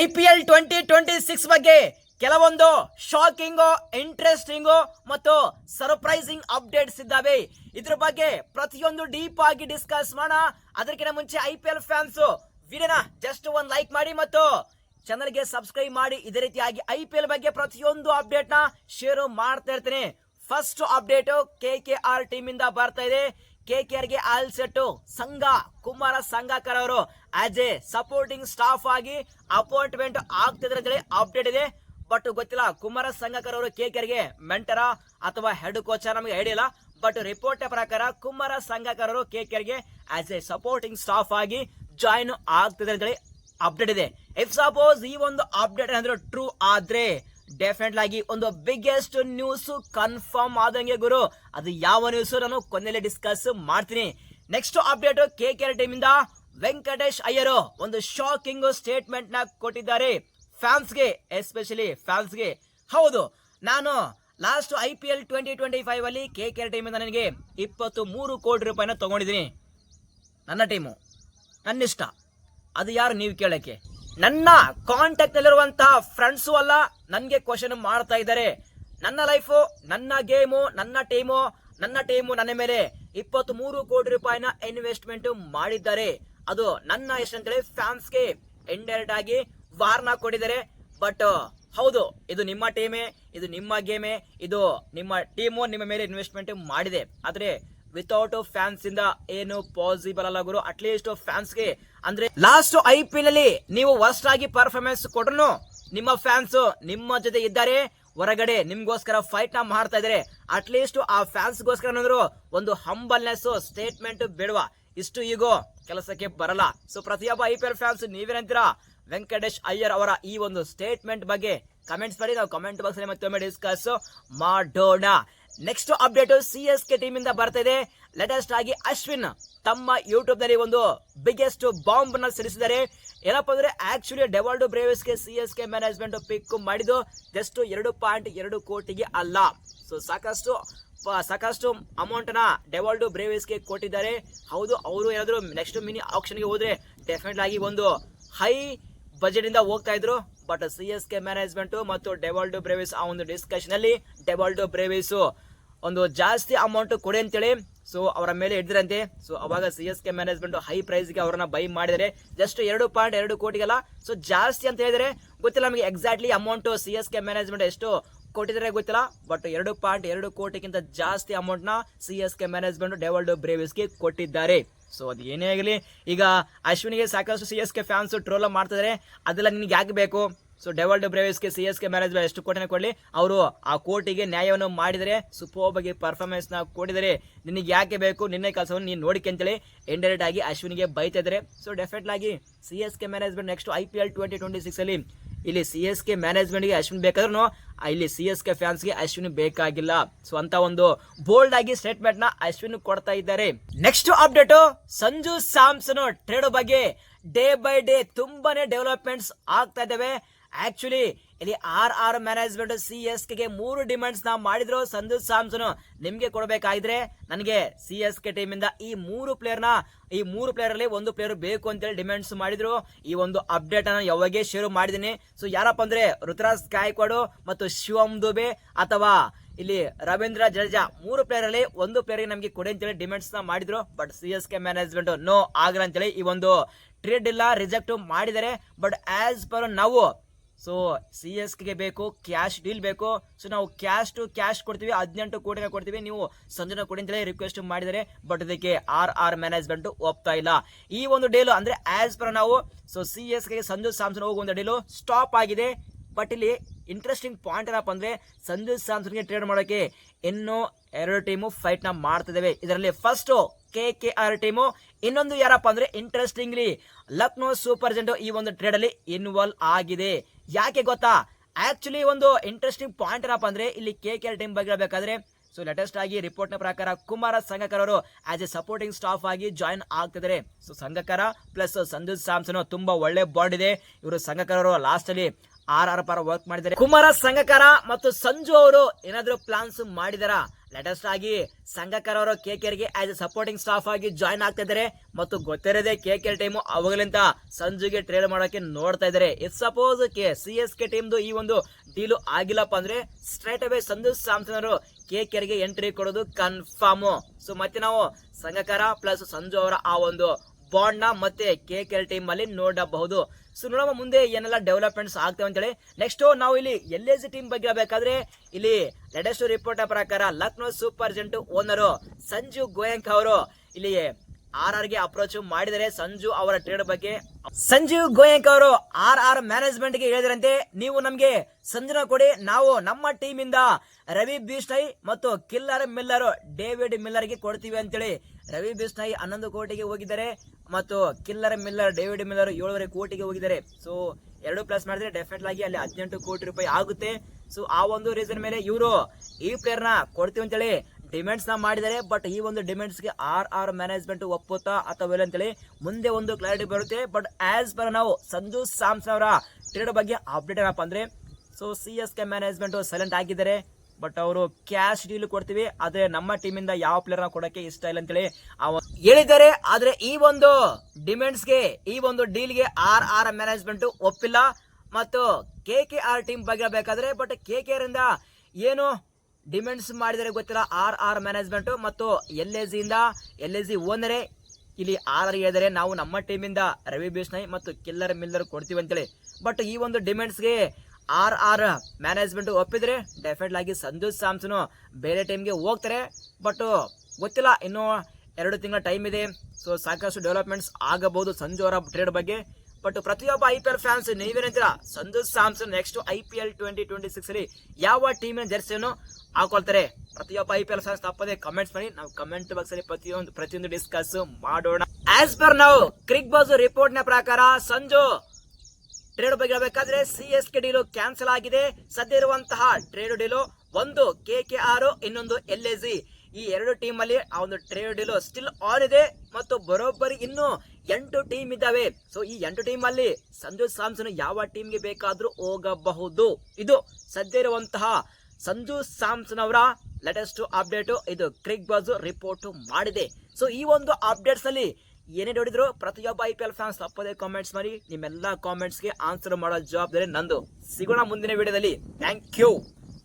I P L twenty twenty six ಬಗ್ಗೆ ಕೆಲವೊಂದು shocking interesting ಮತ್ತು ಸರ್ಪ್ರೈಸಿಂಗ್ ಅಪ್ಡೇಟ್ಸ್ ಇದ್ದಾವೆ. ಇದ್ರ ಬಗ್ಗೆ ಪ್ರತಿಯೊಂದು ಡೀಪ್ ಆಗಿ ಡಿಸ್ಕಸ್ ಮಾಡೋಣ. ಅದಕ್ಕಿಂತ ಮುಂಚೆ ಐ ಪಿ ಎಲ್ ಫ್ಯಾನ್ಸ್ ವಿಡಿಯೋನ ಜಸ್ಟ್ ಒಂದು ಲೈಕ್ ಮಾಡಿ ಮತ್ತು ಚಾನಲ್ಗೆ ಸಬ್ಸ್ಕ್ರೈಬ್ ಮಾಡಿ. ಇದೇ ರೀತಿಯಾಗಿ ಐ ಪಿ ಎಲ್ ಬಗ್ಗೆ ಪ್ರತಿಯೊಂದು ಅಪ್ಡೇಟ್ ಶೇರು ಮಾಡ್ತಾ ಇರ್ತೀನಿ. First update K K R team ಇಂದ ಬರ್ತಾ ಇದೆ. ಕೆ ಕೆ ಆರ್ಗೆ ಆಲ್ ಸೆಟ್ಟು. ಸಂಘ, ಕುಮಾರ ಸಂಘಕರ್ ಅವರು ಆಸ್ ಎ ಸಪೋರ್ಟಿಂಗ್ ಸ್ಟಾಫ್ ಆಗಿ ಅಪಾಯಿಂಟ್ಮೆಂಟ್ ಆಗ್ತಿದ್ರೆ ಅಪ್ಡೇಟ್ ಇದೆ. ಬಟ್ ಗೊತ್ತಿಲ್ಲ, ಕುಮಾರ ಸಂಘಕರ್ ಅವರು ಕೆ ಕೆ ಆರ್ಗೆ ಮೆಂಟರ ಅಥವಾ ಹೆಡ್ ಕೋಚರ್ ನಮಗೆ ಇಲ್ಲ. ಬಟ್ ರಿಪೋರ್ಟ್ ಪ್ರಕಾರ ಕುಮಾರ ಸಂಘಕರ್ ಅವರು ಕೆ ಕೆ ಆರ್ಗೆ ಆಸ್ ಎ ಸಪೋರ್ಟಿಂಗ್ ಸ್ಟಾಫ್ ಆಗಿ ಜಾಯಿನ್ ಆಗ್ತಿದ್ರೆ ಅಪ್ಡೇಟ್ ಇದೆ. ಇಫ್ ಸಪೋಸ್ ಈ ಒಂದು ಅಪ್ಡೇಟ್ ಏನಂದ್ರೆ ಟ್ರೂ ಆದ್ರೆ ಡೆಫಿನೆಟ್ ಆಗಿ ಒಂದು ಬಿಗ್ಗೆಸ್ಟ್ ನ್ಯೂಸ್ ಕನ್ಫರ್ಮ್ ಆದಂಗೆ ಗುರು. ಅದು ಯಾವ ನ್ಯೂಸ್ ನಾನು ಕೊನೆಯಲ್ಲಿ ಡಿಸ್ಕಸ್ ಮಾಡ್ತೀನಿ. Next update K K R team ಇಂದ ವೆಂಕಟೇಶ್ ಅಯ್ಯರು ಒಂದು ಶಾಕಿಂಗ್ ಸ್ಟೇಟ್ಮೆಂಟ್ನ ಕೊಟ್ಟಿದ್ದಾರೆ. ಫ್ಯಾನ್ಸ್ಗೆ ಎಸ್ಪೆಷಲಿ ಫ್ಯಾನ್ಸ್ಗೆ ಹೌದು, ನಾನು last I P L twenty twenty five ಅಲ್ಲಿ ಕೆ ಕೆ ಆರ್ ಟೀಮ್ ಇಂದ ನನಗೆ ಇಪ್ಪತ್ತು ಮೂರು ಕೋಟಿ ರೂಪಾಯಿನ ತಗೊಂಡಿದ್ದೀನಿ. ನನ್ನ ಟೀಮು ನನ್ನಿಷ್ಟ ಅದು ಯಾರು, ನೀವು ಕೇಳಕ್ಕೆ? ನನ್ನ ಕಾಂಟ್ಯಾಕ್ಟ್ ನಲ್ಲಿರುವಂತಹ ಫ್ರೆಂಡ್ಸು ಅಲ್ಲ, ನನಗೆ ಕ್ವಶನ್ ಮಾಡ್ತಾ ಇದ್ದಾರೆ. ನನ್ನ ಲೈಫು ನನ್ನ ಗೇಮು ನನ್ನ ಟೀಮು ನನ್ನ ಟೀಮು ನನ್ನ ಮೇಲೆ ಇಪ್ಪತ್ತ್ ಮೂರು ಕೋಟಿ ರೂಪಾಯಿನ ಇನ್ವೆಸ್ಟ್ಮೆಂಟ್ ಮಾಡಿದ್ದಾರೆ. ಅದು ನನ್ನ ಎಷ್ಟಂತೇಳಿ ಫ್ಯಾನ್ಸ್ಗೆ ಇಂಡೈರೆಕ್ಟ್ ಆಗಿ ವಾರ್ನ ಕೊಟ್ಟಿದ್ದಾರೆ. ಬಟ್ ಹೌದು, ಇದು ನಿಮ್ಮ ಟೀಮೇ ಇದು ನಿಮ್ಮ ಗೇಮೇ ಇದು ನಿಮ್ಮ ಟೀಮು ನಿಮ್ಮ ಮೇಲೆ ಇನ್ವೆಸ್ಟ್ಮೆಂಟ್ ಮಾಡಿದೆ. ಆದ್ರೆ ವಿತೌಟ್ ಫ್ಯಾನ್ಸ್ ಇಂದ ಏನು ಪಾಸಿಬಲ್ ಅಲ್ಲ ಗುರು. ಅಟ್ಲೀಸ್ಟ್ ಫ್ಯಾನ್ಸ್ಗೆ ಅಂದ್ರೆ ಲಾಸ್ಟ್ ಐ ಪಿ ಎಲ್ ಅಲ್ಲಿ ನೀವು ವರ್ಸ್ಟ್ ಆಗಿ ಪರ್ಫಾರ್ಮೆನ್ಸ್ ಕೊಟ್ರು ನಿಮ್ಮ ಫ್ಯಾನ್ಸ್ ನಿಮ್ಮ ಜೊತೆ ಇದ್ದಾರೆ. ಹೊರಗಡೆ ನಿಮ್ಗೋಸ್ಕರ ಫೈಟ್ನ ಮಾಡ್ತಾ ಇದಾರೆ ಅಟ್ಲೀಸ್ಟ್ ಆ ಫ್ಯಾನ್ಸ್ಗೋಸ್ಕರ ಒಂದು ಹಂಬಲ್ನೆಸ್ ಸ್ಟೇಟ್ಮೆಂಟ್ ಬೇಡವಾ. ಇಷ್ಟು ಈಗೋ ಕೆಲಸಕ್ಕೆ ಬರಲ್ಲ. ಸೊ ಪ್ರತಿಯೊಬ್ಬ ಐ ಪಿ ಎಲ್ ಫ್ಯಾನ್ಸ್ ನೀವೇನಂತೀರಾ ವೆಂಕಟೇಶ್ ಅಯ್ಯರ್ ಅವರ ಈ ಒಂದು ಸ್ಟೇಟ್ಮೆಂಟ್ ಬಗ್ಗೆ ಕಮೆಂಟ್ಸ್ ಮಾಡಿ, ನಾವು ಕಮೆಂಟ್ ಬಾಕ್ಸ್ ಮತ್ತೊಮ್ಮೆ ಡಿಸ್ಕಸ್ ಮಾಡೋಣ. Next update C S K team ಇಂದ ಬರ್ತಾ ಇದೆ ಲೇಟೆಸ್ಟ್ ಆಗಿ ಅಶ್ವಿನ್ ತಮ್ಮ ಯೂಟ್ಯೂಬ್ನಲ್ಲಿ ಒಂದು ಬಿಗ್ಗೆಸ್ಟ್ ಬಾಂಬ್ನ ಸಿಡಿಸಿದ್ದಾರೆ. ಏನಪ್ಪ ಅಂದ್ರೆ actually Dewald ಬ್ರೇವಿಸ್ಗೆ C S K management pick ಮಾಡಿದ್ದು ಜಸ್ಟ್ ಎರಡು ಪಾಯಿಂಟ್ ಎರಡು ಕೋಟಿಗೆ ಅಲ್ಲ. ಸೊ ಸಾಕಷ್ಟು ಸಾಕಷ್ಟು ಅಮೌಂಟ್ನ ಡೆವಾಲ್ಡ್ ಬ್ರೇವಿಸ್ಗೆ ಕೊಟ್ಟಿದ್ದಾರೆ. ಹೌದು, ಅವರು ಏನಾದ್ರು ನೆಕ್ಸ್ಟ್ ಮಿನಿ ಆಪ್ಷನ್ಗೆ ಹೋದ್ರೆ ಡೆಫಿನೆಟ್ ಆಗಿ ಒಂದು ಹೈ ಬಜೆಟ್ ಇಂದ ಹೋಗ್ತಾ ಇದ್ರು. But C S K management ಮತ್ತು ಡೆವಾಲ್ಡೋ ಬ್ರೇವಿಸ್ ಆ ಒಂದು ಡಿಸ್ಕಷನಲ್ಲಿ ಡೆವಾಲ್ಡೋ ಬ್ರೇವಿಸ್ ಒಂದು ಜಾಸ್ತಿ ಅಮೌಂಟ್ ಕೊಡಿ ಅಂತೇಳಿ ಸೊ ಅವರ ಮೇಲೆ ಹಿಡಿದ್ರಂತೆ. ಸೊ ಅವಾಗ C S K management high ಪ್ರೈಸ್ಗೆ ಅವರನ್ನ ಬೈ ಮಾಡಿದರೆ ಜಸ್ಟ್ ಎರಡು ಪಾಯಿಂಟ್ ಎರಡು ಕೋಟಿಗೆಲ್ಲ ಸೊ ಜಾಸ್ತಿ ಅಂತ ಹೇಳಿದರೆ, ಗೊತ್ತಿಲ್ಲ ನಮಗೆ exactly amount C S K management ಎಷ್ಟು ಕೊಟ್ಟಿದ್ದಾರೆ ಗೊತ್ತಿಲ್ಲ ಬಟ್ ಎರಡು ಪಾಯಿಂಟ್ ಎರಡು ಕೋಟಿಗಿಂತ ಜಾಸ್ತಿ ಅಮೌಂಟ್ನ C S K management Dewald ಬ್ರೇವಿಸ್ಗೆ ಕೊಟ್ಟಿದ್ದಾರೆ. ಸೊ ಅದು ಏನೇ ಆಗಲಿ, ಈಗ ಅಶ್ವಿನಿಗೆ ಸಾಕಷ್ಟು C S K fans troll ಮಾಡ್ತಿದ್ದಾರೆ ಅದೆಲ್ಲ ನಿನ್ಗೆ ಯಾಕೆ ಬೇಕು? ಸೊ ಡೆವಲ್ಡ್ ಬ್ರೇವಿಸ್ಗೆ ಸಿ ಎಸ್ ಕೆ ಮ್ಯಾನೇಜ್ಮೆಂಟ್ ಎಷ್ಟು ಕೋಟಿನ ಕೊಡಲಿ? ಅವರು ಆ ಕೋಟಿಗೆ ನ್ಯಾಯವನ್ನು ಮಾಡಿದರೆ ಸುಪೋಬಗೆ ಬಗ್ಗೆ ಪರ್ಫಾರ್ಮೆನ್ಸ್ನ ಕೊಟ್ಟಿದ್ದಾರೆ. ನಿನಗೆ ಯಾಕೆ ಬೇಕು? ನಿನ್ನೆ ಕೆಲಸವನ್ನು ನೀನು ನೋಡಿಕೆ ಅಂತೇಳಿ ಇಂಡೈರೆಕ್ಟ್ ಆಗಿ ಅಶ್ವಿನಿಗೆ ಬೈತಿದ್ದಾರೆ ಸೊ ಡೆಫಿನೆಟ್ ಆಗಿ C S K management next I P L twenty twenty six ಅಲ್ಲಿ, ಇಲ್ಲಿ ಸಿ ಎಸ್ ಕೆ ಮ್ಯಾನೇಜ್ಮೆಂಟ್ಗೆ ಅಶ್ವಿನ್ ಬೇಕಾದ್ರೂ ಇಲ್ಲಿ ಸಿ ಎಸ್ ಕೆ ಫ್ಯಾನ್ಸ್ಗೆ ಅಶ್ವಿನ್ ಬೇಕಾಗಿಲ್ಲ. ಸೊ ಅಂತ ಒಂದು ಬೋಲ್ಡ್ ಆಗಿ ಸ್ಟೇಟ್ಮೆಂಟ್ನ ಅಶ್ವಿನ್ ಕೊಡ್ತಾ ಇದ್ದಾರೆ. Next update Sanju Samson trade ಬಗ್ಗೆ ಡೇ ಬೈ ಡೇ ತುಂಬಾನೇ ಡೆವಲಪ್ಮೆಂಟ್ಸ್ ಆಗ್ತಾ ಇದ್ದಾವೆ. ಆಕ್ಚುಲಿ ಇಲ್ಲಿ R R management C S K ಮೂರು ಡಿಮ್ಯಾಂಡ್ಸ್ ನಾವು ಮಾಡಿದ್ರು. ಸಂಧು ಸಾಮ್ಸನ್ ನಿಮ್ಗೆ ಕೊಡಬೇಕಾಗಿದ್ರೆ ನನಗೆ ಸಿ ಎಸ್ ಕೆ ಟೀಮ್ ಇಂದ ಈ ಮೂರು ಪ್ಲೇಯರ್ನ ಈ ಮೂರು ಪ್ಲೇಯರ್ ಅಲ್ಲಿ ಒಂದು ಪ್ಲೇಯರ್ ಬೇಕು ಅಂತೇಳಿ ಡಿಮ್ಯಾಂಡ್ಸ್ ಮಾಡಿದ್ರು. ಈ ಒಂದು ಅಪ್ಡೇಟ್ ಅನ್ನ ಯಾವಾಗೇ ಶೇರ್ ಮಾಡಿದ್ದೀನಿ ಸೊ ಯಾರಪ್ಪ ಅಂದ್ರೆ ಋತುರಾಜ್ ಗಾಯಕ್ವಾಡು ಮತ್ತು ಶಿವಮ್ ದುಬೆ ಅಥವಾ ಇಲ್ಲಿ ರವೀಂದ್ರ ಜಡೇಜಾ ಮೂರು ಪ್ಲೇಯರ್ ಅಲ್ಲಿ ಒಂದು ಪ್ಲೇಯರ್ ನಮಗೆ ಕೊಡಿ ಅಂತೇಳಿ ಡಿಮ್ಯಾಂಡ್ಸ್ನ ಮಾಡಿದ್ರು. But C S K management no ಆಗಲ್ಲ ಅಂತೇಳಿ ಈ ಒಂದು ಟ್ರೇಡ್ ಇಲ್ಲ, ರಿಜೆಕ್ಟ್ ಮಾಡಿದ್ದಾರೆ. ಬಟ್ ಆಸ್ ಪರ್ ನಾವು ಸೊ ಸಿ ಎಸ್ಗೆ ಬೇಕು ಕ್ಯಾಶ್ ಡೀಲ್ ಬೇಕು. ಸೊ ನಾವು ಕ್ಯಾಶ್ ಟು ಕ್ಯಾಶ್ ಕೊಡ್ತೀವಿ, ಹದಿನೆಂಟು ಕೋಟಿನ ಕೊಡ್ತೀವಿ. ನೀವು ಸಂಜನ ಕೊಡಿ ಅಂತೇಳಿ ರಿಕ್ವೆಸ್ಟ್ ಮಾಡಿದರೆ ಬಟ್ ಅದಕ್ಕೆ ಆರ್ ಆರ್ ಮ್ಯಾನೇಜ್ಮೆಂಟ್ ಒಪ್ತಾ ಇಲ್ಲ. ಈ ಒಂದು ಡೀಲು ಅಂದ್ರೆ ಆಸ್ ಪರ್ ನಾವು ಸೊ ಸಿ ಎಸ್ಗೆ ಸಂಜು ಸ್ಯಾಮ್ಸನ್ ಹೋಗುವ ಡೀಲು ಸ್ಟಾಪ್ ಆಗಿದೆ. ಬಟ್ ಇಲ್ಲಿ ಇಂಟ್ರೆಸ್ಟಿಂಗ್ ಪಾಯಿಂಟ್ ಏನಪ್ಪ ಅಂದ್ರೆ, ಸಂಜು ಸ್ಯಾಮ್ಸನ್ಗೆ ಟ್ರೇಡ್ ಮಾಡೋಕೆ ಇನ್ನೂ ಎರಡು ಟೀಮು ಫೈಟ್ ಮಾಡ್ತಿದ್ದಾವೆ ಇದರಲ್ಲಿ first K K R team ಇನ್ನೊಂದು ಯಾರಪ್ಪ ಅಂದ್ರೆ ಇಂಟ್ರೆಸ್ಟಿಂಗ್ಲಿ ಲಕ್ನೋ ಸೂಪರ್ ಜೆಂಟು ಈ ಒಂದು ಟ್ರೇಡ್ ಅಲ್ಲಿ ಇನ್ವಾಲ್ವ್ ಆಗಿದೆ. ಯಾಕೆ ಗೊತ್ತಾ? ಆಕ್ಚುಲಿ ಒಂದು ಇಂಟ್ರೆಸ್ಟಿಂಗ್ ಪಾಯಿಂಟ್ ಏನಪ್ಪ ಅಂದ್ರೆ ಇಲ್ಲಿ ಕೆ ಕೆ ಆರ್ ಟೀಮ್ ಬಗ್ಗೆ ಹೇಳಬೇಕಾದ್ರೆ ಸೊ ಲೇಟೆಸ್ಟ್ ಆಗಿ ರಿಪೋರ್ಟ್ನ ಪ್ರಕಾರ ಕುಮಾರ ಸಂಗಕರ್ ಅವರು ಆಸ್ ಎ ಸಪೋರ್ಟಿಂಗ್ ಸ್ಟಾಫ್ ಆಗಿ ಜಾಯಿನ್ ಆಗ್ತಿದ್ದಾರೆ. ಸೊ ಸಂಗಕರ ಪ್ಲಸ್ ಸಂಜು ಸ್ಯಾಮ್ಸನ್ ತುಂಬಾ ಒಳ್ಳೆ ಬಾಂಡ್ ಇದೆ. ಇವರು ಸಂಗಕರ್ ಅವರು ಲಾಸ್ಟ್ ಅಲ್ಲಿ ಆರ್ ಆರ್ ಪರ ವರ್ಕ್ ಮಾಡಿದ್ದಾರೆ. ಕುಮಾರ ಸಂಘಕಾರ ಮತ್ತು ಸಂಜು ಅವರು ಏನಾದ್ರು ಪ್ಲಾನ್ಸ್ ಮಾಡಿದಾರ? ಲೇಟೆಸ್ಟ್ ಆಗಿ ಸಂಘಕರ ಅವರು ಕೆ ಗೆ ಆಸ್ ಎ ಸಪೋರ್ಟಿಂಗ್ ಸ್ಟಾಫ್ ಆಗಿ ಜಾಯ್ನ್ ಆಗ್ತಾ ಇದ್ದಾರೆ. ಮತ್ತು ಗೊತ್ತಿರದೆ ಕೆ ಕೆರ್ ಟೈಮ್ ಅವಾಗಲಿಂದ ಸಂಜುಗೆ ಟ್ರೇಡ್ ಮಾಡೋಕೆ ನೋಡ್ತಾ ಇದ್ದಾರೆ. It suppose K C S K ಟೀಮ್ದು ಈ ಒಂದು ಡೀಲು ಆಗಿಲ್ಲಪ್ಪ ಅಂದ್ರೆ ಸ್ಟ್ರೈಟ್ ಅವೇ ಸಂಜು ಸ್ಯಾಮ್ಸನ್ ಅವರು ಕೆ ಗೆ ಎಂಟ್ರಿ ಕೊಡೋದು ಕನ್ಫರ್ಮ್ ಸೊ ಮತ್ತೆ ನಾವು ಸಂಘಕಾರ ಪ್ಲಸ್ ಸಂಜು ಅವರ ಆ ಒಂದು ಬಾಂಡ್ನ ಮತ್ತೆ ಕೆ ಕೆ ಟೀಮ್ ಅಲ್ಲಿ ನೋಡಬಹುದು. ಸೊ ನೋಡೋಣ ಮುಂದೆ ಏನೆಲ್ಲ ಡೆವಲಪ್ಮೆಂಟ್ಸ್ ಆಗ್ತವೆ ಅಂತೇಳಿ. ನೆಕ್ಸ್ಟ್ ನಾವು ಇಲ್ಲಿ ಎಲ್ ಎಸ್ ಟೀಮ್ ಬಗ್ಗೆ ಹೇಳಬೇಕಾದ್ರೆ, ಇಲ್ಲಿ ಲೇಟೆಸ್ಟ್ ರಿಪೋರ್ಟ್ ಪ್ರಕಾರ Lucknow super giant owner Sanjiv Goenka ಅವರು ಇಲ್ಲಿ ಆರ್ ಆರ್ಗೆ ಅಪ್ರೋಚ್ ಮಾಡಿದರೆ ಸಂಜು ಅವರ ಟ್ರೇಡ್ ಬಗ್ಗೆ. ಸಂಜೀವ್ ಗೋಯಂಕ್ ಅವರು ಆರ್ ಆರ್ ಮ್ಯಾನೇಜ್ಮೆಂಟ್ಗೆ ಹೇಳಿದ್ರಂತೆ, ನೀವು ನಮ್ಗೆ ಸಂಜನ ಕೊಡಿ. ನಾವು ನಮ್ಮ ಟೀಮ್ ಇಂದ ರವಿ ಬಿಸ್ನೈ ಮತ್ತು ಕಿಲ್ಲರ್ ಮಿಲ್ಲರ್ ಡೇವಿಡ್ ಮಿಲ್ಲರ್ಗೆ ಕೊಡ್ತೀವಿ ಅಂತೇಳಿ ರವಿ ಬಿಸ್ನಾಯಿ ಹನ್ನೊಂದು ಕೋಟಿಗೆ ಹೋಗಿದ್ದಾರೆ ಮತ್ತು ಕಿಲ್ಲರ್ ಮಿಲ್ಲರ್, ಡೇವಿಡ್ ಮಿಲ್ಲರ್ ಏಳುವರೆ ಕೋಟಿಗೆ ಹೋಗಿದ್ದಾರೆ. ಸೊ ಎರಡು ಪ್ಲಸ್ ಮಾಡಿದ್ರೆ ಡೆಫಿನೆಟ್ ಆಗಿ ಅಲ್ಲಿ ಹದಿನೆಂಟು ಕೋಟಿ ರೂಪಾಯಿ ಆಗುತ್ತೆ. ಸೊ ಆ ಒಂದು ರೀಸನ್ ಮೇಲೆ ಇವರು ಈ ಪ್ಲೇಯರ್ನ ಕೊಡ್ತೀವಿ ಅಂತೇಳಿ ಡಿಮ್ಯಾಂಡ್ಸ್ನ ಮಾಡಿದ್ದಾರೆ. ಬಟ್ ಈ ಒಂದು ಡಿಮೆಂಡ್ಸ್ಗೆ ಆರ್ ಆರ್ ಮ್ಯಾನೇಜ್ಮೆಂಟ್ ಒಪ್ಪುತ್ತಾ ಅಥವಾ ಇಲ್ಲ ಅಂತೇಳಿ ಮುಂದೆ ಒಂದು ಕ್ಲಾರಿಟಿ ಬರುತ್ತೆ. ಬಟ್ ಆಸ್ ಪರ್ ನಾವು ಸಂಜು ಸಾಮ್ಸನ್ ಅವರ ಟ್ರೇಡ್ ಬಗ್ಗೆ ಅಪ್ಡೇಟ್ ಏನಪ್ಪ ಅಂದ್ರೆ so C S K management silent ಆಗಿದ್ದಾರೆ. ಬಟ್ ಅವರು ಕ್ಯಾಶ್ ಡೀಲ್ ಕೊಡ್ತೀವಿ, ಆದ್ರೆ ನಮ್ಮ ಟೀಮ್ ಇಂದ ಯಾವ ಪ್ಲೇಯರ್ನ ಕೊಡಕ್ಕೆ ಇಷ್ಟ ಇಲ್ಲ ಅಂತೇಳಿ ಅವ ಹೇಳಿದ್ದಾರೆ. ಆದ್ರೆ ಈ ಒಂದು ಡಿಮ್ಯಾಂಡ್ಸ್ಗೆ ಈ ಒಂದು ಡೀಲ್ಗೆ ಆರ್ ಆರ್ ಮ್ಯಾನೇಜ್ಮೆಂಟ್ ಒಪ್ಪಿಲ್ಲ. ಮತ್ತು ಕೆ ಕೆ ಆರ್ ಟೀಮ್ ಬಗ್ಗೆ ಬೇಕಾದ್ರೆ ಬಟ್ ಕೆ ಕೆ ಆರ್ ಇಂದ ಏನು ಡಿಮ್ಯಾಂಡ್ಸ್ ಮಾಡಿದರೆ ಗೊತ್ತಿಲ್ಲ. ಆರ್ ಆರ್ ಮ್ಯಾನೇಜ್ಮೆಂಟ್ ಮತ್ತು ಎಲ್ ಎಸ್ ಇಂದ ಎಲ್ ಎ ಜಿ ಓನರೇ ಇಲ್ಲಿ ಆರ್ ಆರ್ ಹೇಳಿದರೆ ನಾವು ನಮ್ಮ ಟೀಮಿಂದ ರವಿ ಬಿಸ್ನೈ ಮತ್ತು ಕಿಲ್ಲರ್ ಮಿಲ್ಲರ್ ಕೊಡ್ತೀವಿ ಅಂತೇಳಿ. ಬಟ್ ಈ ಒಂದು ಡಿಮ್ಯಾಂಡ್ಸ್ಗೆ ಆರ್ ಆರ್ ಮ್ಯಾನೇಜ್ಮೆಂಟ್ ಒಪ್ಪಿದ್ರೆ ಡೆಫಿನೆಟ್ ಆಗಿ ಸಂಜು ಸ್ಯಾಮ್ಸನ್ ಬೇರೆ ಟೀಮ್ಗೆ ಹೋಗ್ತಾರೆ. ಬಟ್ ಗೊತ್ತಿಲ್ಲ, ಇನ್ನೂ ಎರಡು ತಿಂಗಳ ಟೈಮ್ ಇದೆ. ಸೊ ಸಾಕಷ್ಟು ಡೆವಲಪ್ಮೆಂಟ್ಸ್ ಆಗಬಹುದು ಸಂಜು ಅವರ ಟ್ರೇಡ್ ಬಗ್ಗೆ. ಬಟ್ ಪ್ರತಿಯೊಬ್ಬ I P L fans ನೀವೇನಂತೀರಾ Sanju Samson next I P L twenty twenty six ಅಲ್ಲಿ ಯಾವ ಟೀಮಿನ ಜರ್ಸಿಯನ್ನು ಹಾಕೊಳ್ತಾರೆ? ಪ್ರತಿಯೊಬ್ಬ ಐ ಪಿ ಎಲ್ ಫ್ಯಾನ್ಸ್ ತಪ್ಪದೆ ಕಮೆಂಟ್ಸ್ ಮಾಡಿ. ನಾವು ಕಮೆಂಟ್ ಬಾಕ್ಸ್ ಅಲ್ಲಿ ಪ್ರತಿಯೊಂದು ಪ್ರತಿಯೊಂದು ಡಿಸ್ಕಸ್ ಮಾಡೋಣ. ಆಸ್ ಪರ್ ನಾವು ಕ್ರಿಕ್ ಬಾಸ್ ರಿಪೋರ್ಟ್ನ ಪ್ರಕಾರ ಸಂಜು ಟ್ರೇಡ್ ಬಗ್ಗೆ ಹೇಳಬೇಕಾದ್ರೆ C S K deal cancel ಆಗಿದೆ. ಸದ್ಯ ಇರುವಂತಹ ಟ್ರೇಡ್ ಡೀಲು ಒಂದು ಕೆ ಕೆ ಆರ್, ಇನ್ನೊಂದು ಎಲ್ ಎ ಜಿ ಈ ಎರಡು ಟೀಮ್ ಅಲ್ಲಿ ಆ ಒಂದು ಟ್ರೇಡ್ ಡೀಲು ಸ್ಟಿಲ್ ಆನ್ ಇದೆ ಮತ್ತು ಬರೋಬ್ಬರಿ ಇನ್ನು ಎಂಟು ಟೀಮ್ ಇದ್ದಾವೆ. ಸೊ ಈ ಎಂಟು ಟೀಮ್ ಅಲ್ಲಿ ಸಂಜು ಸ್ಯಾಮ್ಸನ್ ಯಾವ ಟೀಮ್ಗೆ ಬೇಕಾದ್ರೂ ಹೋಗಬಹುದು. ಇದು ಸದ್ಯ ಇರುವಂತಹ ಸಂಜು ಸ್ಯಾಮ್ಸನ್ ಅವರ ಲೇಟೆಸ್ಟ್ ಅಪ್ಡೇಟ್ ಇದು ಕ್ರಿಕ್ ಬಾಜು ರಿಪೋರ್ಟ್ ಮಾಡಿದೆ. ಸೊ ಈ ಒಂದು ಅಪ್ಡೇಟ್ಸ್ನಲ್ಲಿ ಏನೇ ನೋಡಿದ್ರು? ಪ್ರತಿಯೊಬ್ಬ ಐ ಪಿ ಎಲ್ ಫ್ಯಾನ್ಸ್ ತಪ್ಪದೇ ಕಾಮೆಂಟ್ಸ್ ಮಾಡಿ. ನಿಮ್ಮೆಲ್ಲ ಕಾಮೆಂಟ್ಸ್ಗೆ ಆನ್ಸರ್ ಮಾಡೋ ಜವಾಬ್ದಾರಿ ನಂದು. ಸಿಗೋಣ ಮುಂದಿನ ವಿಡಿಯೋದಲ್ಲಿ ಥ್ಯಾಂಕ್ ಯು